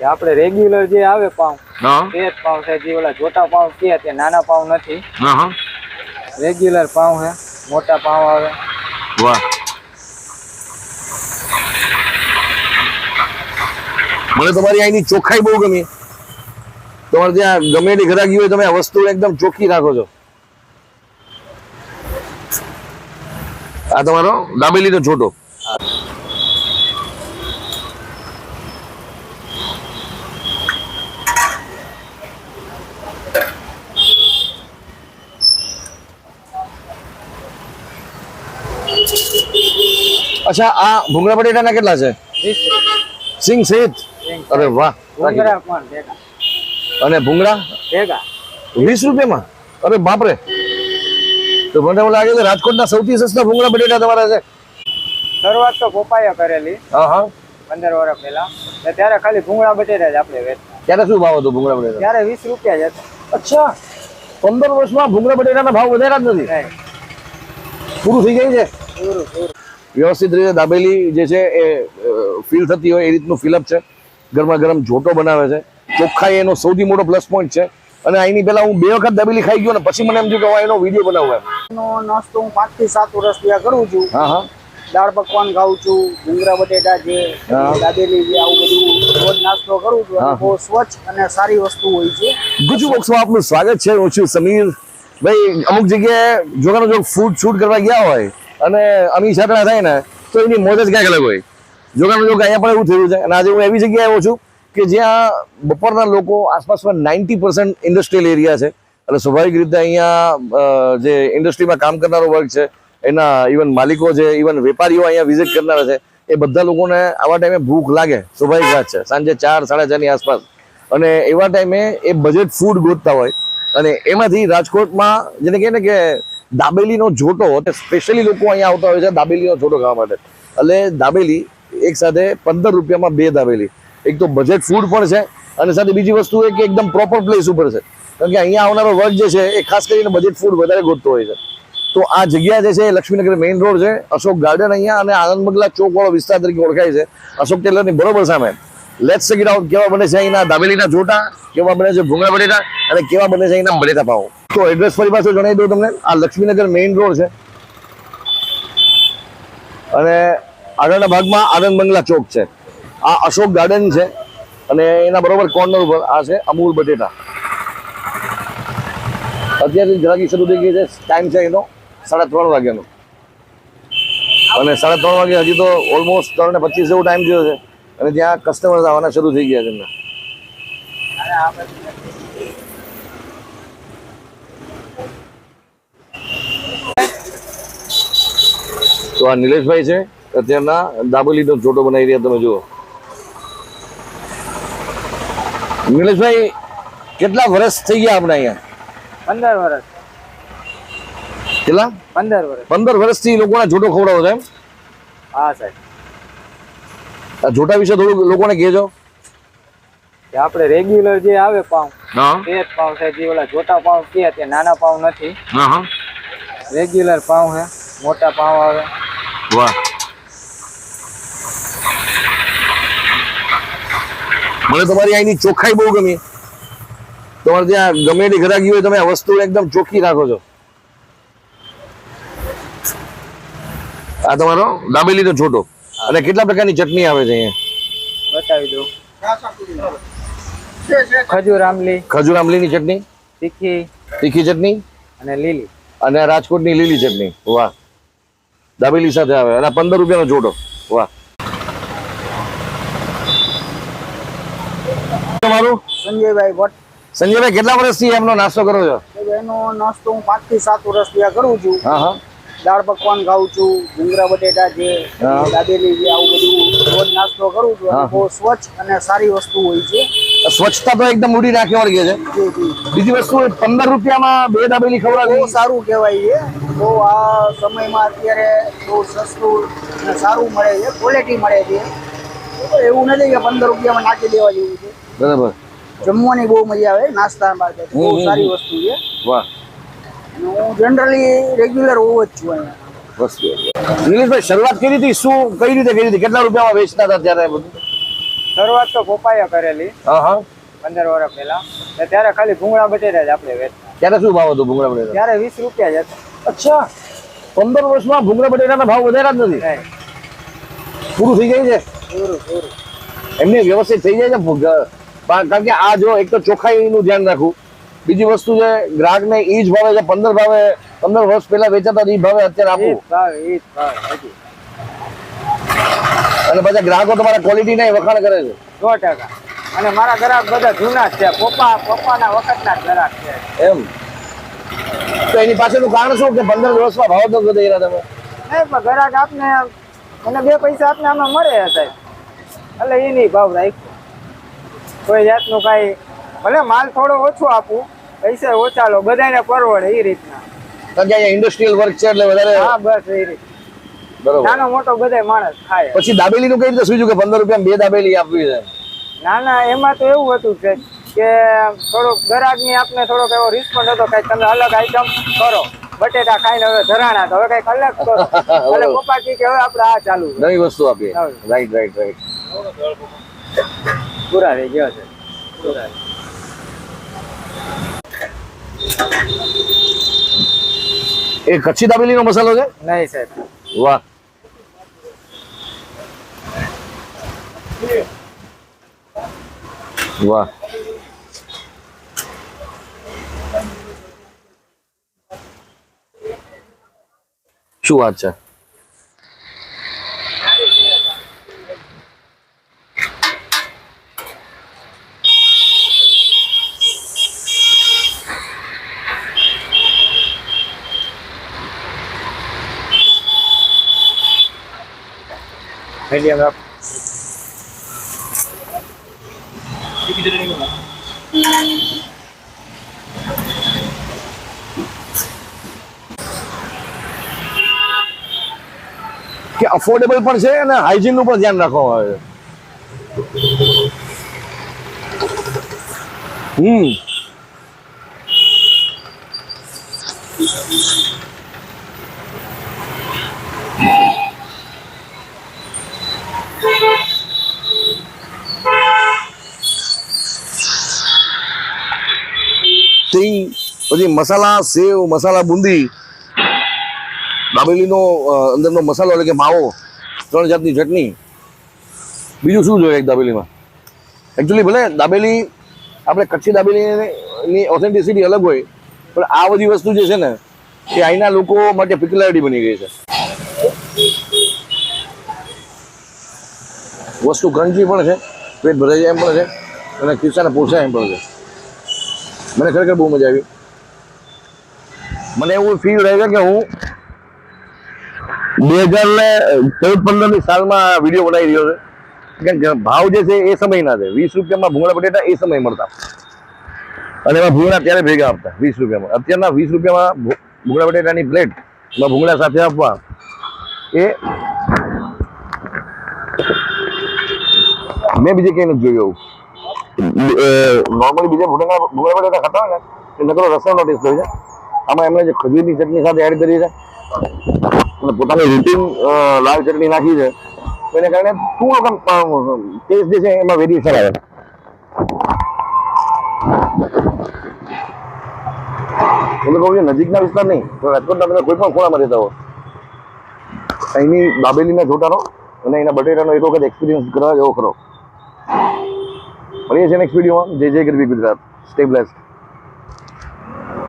કે આપણે રેગ્યુલર જે આવે પાઉં હા. તે જ પાઉં છે. જે ઓલા જોટા પાઉં કે તે નાના પાઉં નથી. હા હા. રેગ્યુલર પાઉં છે. મોટા પાઉં આવે. વાહ. મને તમારી અહીંની ચોખ્ખાઈ બહુ ગમી. તમારે ત્યાં ગમે તે ઘરાકી હોય તમે આ વસ્તુ એકદમ ચોખ્ખી રાખો છો. આ તમારો દાબેલીનો છોટો. અચ્છા આ ભૂંગળા બટેટાના કેટલા છે? સિંગ સહિત અરે વાહ અને ભૂંગળા? ભેગા. વીસ રૂપિયામાં? અરે બાપરે. તો મને એવું લાગે છે રાજકોટના સૌથી સસ્તા ભૂંગળા બટેટા તમારા છે. શરૂઆત તો પોપાયા કરેલી હા હા. પંદર વર્ષ પહેલા. ત્યારે ખાલી ભૂંગળા બટેટા જ આપણે વેચતા. ત્યારે શું ભાવ હતો ભૂંગળા બટેટા ત્યારે વીસ રૂપિયા જ હતા. અચ્છા. પંદર વર્ષમાં ભૂંગળા બટેટાના ભાવ વધાર્યા જ નથી. પૂરું થઈ ગયું છે? પૂરું પૂરું. વ્યવસ્થિત રીતે દાબેલી જે છે એ ફીલ થતી હોય એ રીતનું ફિલઅપ છે. ગરમા ગરમ જોટો બનાવે છે. ચોખ્ખાઈ એનો સૌથી મોટો પ્લસ પોઈન્ટ છે. અને અહીંની પહેલા હું બે વખત દાબેલી ખાઈ ગયો ને પછી મને એમ થયું કે હું એનો વીડિયો બનાવું એમ. નાસ્તો હું પાંચથી સાત વર્ષ ત્યાં કરું છું. હા હા. દાળ પકવાન ખાઉં છું ભૂંગળા બટેટા છે. દાબેલી છે આવું બધું રોજ નાસ્તો કરું છું. બહુ સ્વચ્છ અને સારી વસ્તુ હોય છે. ગુજુ બોક્સમાં આપનું સ્વાગત છે હું છું સમીર. ભાઈ અમુક જગ્યાએ જોગાનો જો ફૂડ શૂટ કરવા ગયા હોય. અને અમી છાતણા થાય ને, તો એની મોજ જ ક્યાંક અલગ હોય. જોગાનું જોગ અહીંયા પણ એવું થયું છે. અને આજે હું એવી જગ્યાએ આવ્યો છું કે જ્યાં બપોરના લોકો આસપાસમાં નાઇન્ટી પર્સન્ટ ઇન્ડસ્ટ્રીયલ એરિયા છે. એટલે સ્વાભાવિક રીતે અહીંયા જે ઇન્ડસ્ટ્રીમાં કામ કરનારો વર્ગ છે, એના ઇવન માલિકો છે, ઇવન વેપારીઓ અહીંયા વિઝિટ કરનારા છે, એ બધા લોકોને આવા ટાઈમે ભૂખ લાગે. સ્વાભાવિક વાત છે. સાંજે ચાર, સાડા ચારની આસપાસ. અને એવા ટાઈમે એ બજેટ ફૂડ ગોતતા હોય. અને એમાંથી રાજકોટમાં, જેને કહે ને કે દાબેલીનો જોટો સ્પેશિયલી લોકો અહીંયા આવતા હોય છે દાબેલીનો જોટો ખાવા માટે. એટલે દાબેલી એક સાથે પંદર રૂપિયામાં બે દાબેલી. એક તો બજેટ ફૂડ પણ છે અને સાથે બીજી વસ્તુ એ કે એકદમ પ્રોપર પ્લેસ ઉપર છે. કારણ કે અહીંયા આવનારો વર્ગ જે છે એ ખાસ કરીને બજેટ ફૂડ વધારે ગોતતો હોય છે. તો આ જગ્યા જે છે એ લક્ષ્મીનગર મેઇન રોડ છે. અશોક ગાર્ડન અહીંયા અને આનંદ બગલા ચોકવાળો વિસ્તાર તરીકે ઓળખાય છે. અશોક ટેલરની બરોબર સામે. લેટ્સ ચેક આઉટ કેવા બને છે અહીંના દાબેલીના જોટા, કેવા બને છે ભૂંગળા બટેટા અને કેવા બને છે અહીંના બટેટા પાવ તો એડ્રેસ ફરી પાછું જણાવી દઉં તમને. આ લક્ષ્મીનગર મેઇન રોડ છે. અને આગળના ભાગમાં આનંદ બંગલા ચોક છે. આ અશોક ગાર્ડન છે. અને એના બરોબર કોર્નર ઉપર આ છે અમૂલ બટેટા. અત્યારથી જરાકી શરૂ થઈ ગઈ છે. ટાઈમ છે એનો સાડા ત્રણ વાગ્યાનો. અને સાડા ત્રણ વાગે હજી તો ઓલમોસ્ટ ત્રણ ને પચીસ જેવો ટાઈમ થયો છે. અને ત્યાં કસ્ટમર આવવાના શરૂ થઈ ગયા છે એમના. તો આ નિલેશભાઈ છે. અત્યારના દાબોલીનો જોટો બનાવી રહ્યા તમે જુઓ. નિલેશભાઈ કેટલા વર્ષ થઈ ગયા આપણે અહીંયા? પંદર વર્ષ કેટલા? પંદર વર્ષ પંદર વર્ષથી લોકોને જોટો ખવડાવો એમ? હા સાહેબ. આ જોટા વિશે થોડું લોકોને કહેજો. કે આપણે રેગ્યુલર જે આવે પાઉં હા. તે જ પાઉં છે જે ઓલા જોટા પાઉં કે તે નાના પાઉં નથી. હા હા. રેગ્યુલર પાઉં છે મોટા પાઉં આવે. વાહ. મને તમારી અહીંની ચોખ્ખાઈ બહુ ગમી. તમારે ત્યાં ગમે તે ઘરાકી હોય તમે આ વસ્તુ એકદમ ચોખ્ખી રાખો છો. આ તમારો દાબેલીનો છોટો. અને કેટલા પ્રકારની ચટણી આવે છે અહીંયા? બતાવી દઉં. ખજૂર આમલી ખજૂર આમલીની ચટણી? તીખી. તીખી ચટણી? અને લીલી. અને રાજકોટની લીલી ચટણી. વાહ. દાબેલી સાથે આવે. અને પંદર રૂપિયાનો જોડો. વાહ. તમારું? સંજયભાઈ ભટ્ટ. સંજયભાઈ કેટલા વર્ષથી એમનો નાસ્તો કરો છો? એનો નાસ્તો હું પાંચથી સાત વર્ષ આ કરું છું. હા હા. દાળ પકવાન ખાઉં છું ભૂંગળા બટેટા છે દાદેલી દાબેલી છે આવું બધું રોજ નાસ્તો કરું છું. બહુ સ્વચ્છ અને સારી વસ્તુ હોય છે. સ્વચ્છતા તો એકદમ ઉડી રાખે વળગે છે. બીજી વસ્તુ પંદર રૂપિયામાં બે દાબેલી બહુ સારું કહેવાય છે. તો આ સમયમાં અત્યારે બહુ સસ્તું અને સારું મળે છે ક્વોલિટી મળે છે. એવું નથી કે પંદર રૂપિયામાં નાખી દેવા જેવું છે. બરાબર. જમવાની બહુ મજા આવે નાસ્તા માટે બહુ સારી વસ્તુ છે. વાહ. હું જનરલી રેગ્યુલર હોવ જ છું અહીંયા. વસ્તુ નિલેશભાઈ શરૂઆત કરી હતી શું કઈ રીતે કરી હતી? કેટલા રૂપિયામાં વેચતા હતા ત્યારે બધું? શરૂઆત તો પપ્પાએ કરેલી હા હા. પંદર વર્ષ પહેલા. ત્યારે ખાલી ભૂંગળા બટેટા જ આપણે વેચતા. ત્યારે શું ભાવ હતો ભૂંગળા બટેટા ત્યારે વીસ રૂપિયા જ હતા. અચ્છા. પંદર વર્ષમાં ભૂંગળા બટેટાના ભાવ વધાર્યા જ નથી. પૂરું થઈ જાય છે? પૂરું પૂરું. એમને વ્યવસ્થિત થઈ જાય છે? કારણ કે આ જો એક તો ચોખ્ખાઈનું ધ્યાન રાખવું. બીજી વસ્તુ છે ગ્રાહકને એ જ ભાવે છે પંદર ભાવે પંદર વર્ષ પહેલા વેચાતા એ ભાવે અત્યારે આપવું ઈ અને પછી ગ્રાહકો તમારા ક્વોલિટી ના વખાણ કરે છે. સો ટકા. અને મારા ગ્રાહક બધા જૂના છે પપ્પા પપ્પાના વખતના ગ્રાહક છે. એમ. તો એની પાછળનું કારણ શું કે પંદર વર્ષમાં ભાવ તો વધી રહ્યા તમે? ગ્રાહક આપને મને બે પૈસા આપને આમાં મળે સાહેબ એટલે એ નહીં ભાવ રાખ્યો. કોઈ જાતનું કાંઈ ભલે માલ થોડો ઓછો આપું પૈસા ઓછા લો બધાને પરવડે એ રીતના. કારણ કે અહીંયા ઇન્ડસ્ટ્રીયલ વર્ક છે એટલે વધારે હા બસ એ રીત. બરોબર. નાનો મોટો બધાય માણસ ખાય. પછી દાબેલીનું કઈ રીતે સૂઝ્યું કે પંદર રૂપિયા બે દાબેલી આપવી છે? ના ના એમાં તો એવું હતું છે કે થોડોક ગ્રાહકની આપને થોડોક એવો રિસ્પોન્ડ હતો કઈ તમે અલગ આઈટમ કરો. બટેટા ખાઈને હવે ધરાણા તો હવે કંઈક અલગ કરો. એટલે. પપ્પા કે હવે આપણે આ ચાલુ નવી વસ્તુ આપીએ. રાઈટ રાઈટ રાઈટ પૂરા થઈ ગયો છે. પૂરા. એ કચ્છી દાબેલીનો મસાલો છે? નહીં સાહેબ. વાહ. વાહ. શું વાત છે? મીડિયમ રાખ કે અફોર્ડેબલ પણ છે અને હાઇજીનનું પણ ધ્યાન રાખવામાં આવે છે હમ સિંગ પછી મસાલા સેવ, મસાલા બુંદી, દાબેલીનો અંદરનો મસાલો એટલે કે માવો, ત્રણ જાતની ચટણી. બીજું શું જોઈએ એક દાબેલીમાં? એકચ્યુઅલી ભલે દાબેલી, આપણે કચ્છી દાબેલીની ઓથેન્ટિસિટી અલગ હોય, પણ આ બધી વસ્તુ જે છે ને, એ અહીંના લોકો માટે પિક્યુલારિટી બની ગઈ છે. વસ્તુ ક્રંચી પણ છે, પેટ ભરાઈ જાય એમ પણ છે, અને ખિસ્સાને પોસાય એમ પણ છે. મને ખરેખર બહુ મજા આવી. મને એવું ફીલ રહે છે કે હું બે હજાર ને ચૌદ પંદરની સાલમાં વીડિયો બનાવી રહ્યો છે. કે ભાવ જે છે એ સમયના છે. વીસ રૂપિયામાં ભૂંગળા બટેટા એ સમય મળતા. અને એમાં ભૂંગળા ત્યારે ભેગા આપતા, વીસ રૂપિયામાં. અત્યારના વીસ રૂપિયામાં ભૂંગળા બટેટાની પ્લેટ એમાં ભૂંગળા સાથે આપવા એ મેં બીજે ક્યાંય નથી જોયું એવું નોર્મલી બીજા ભૂંગળા ભૂંગળા બટેટા ખાતા હોય ને, એ નકરો રસોનો ટેસ્ટ હોય છે. આમાં એમણે જે ખજૂરની ચટણી સાથે એડ કરી છે, અને પોતાની રૂટીન લાલ ચટણી નાખી છે એને કારણે થોડો ટેસ્ટ જે છે એમાં વેરિએશન આવે. તમે કહું છું નજીકના વિસ્તાર નહીં, તો રાજકોટના તમે કોઈ પણ ખૂણામાં રહેતા હો. અહીંની દાબેલીના જોટાનો અને એના બટેટાનો એક વખત એક્સપિરિયન્સ કરવા જેવો ખરો. મળીએ છીએ નેક્સ્ટ વિડીયોમાં જય જય ગરબી ગુજરાત. Stay blessed